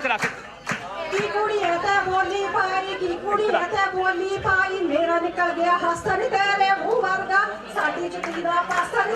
ਤੋਂ ਖਾਲੀ ਲੈਟ ਪਾਸੇ ਇੱਥੇ ਰੱਖ ਕੀ ਕੁੜੀਏ ਤੇ ਬੋਲੀ ਪਾਈ, ਕੀ ਕੁੜੀਏ ਤੇ ਬੋਲੀ ਪਾਈ। ਮੇਰਾ ਨਿਕਲ ਗਿਆ ਹੱਸਣ ਤੇਰੇ ਮੂੰਹ ਵਰਗਾ, ਸਾਡੀ ਚੁੱਕੀ ਦਾ ਪਾਸਣ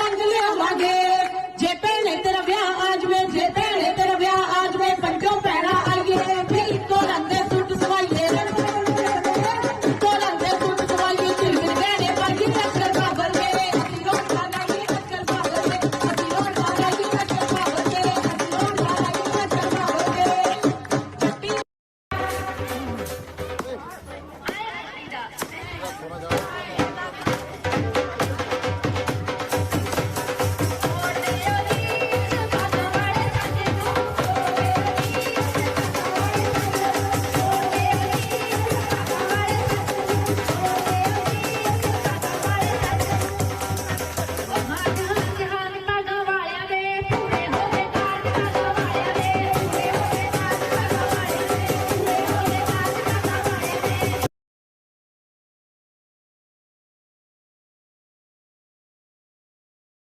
লাগলে লাগে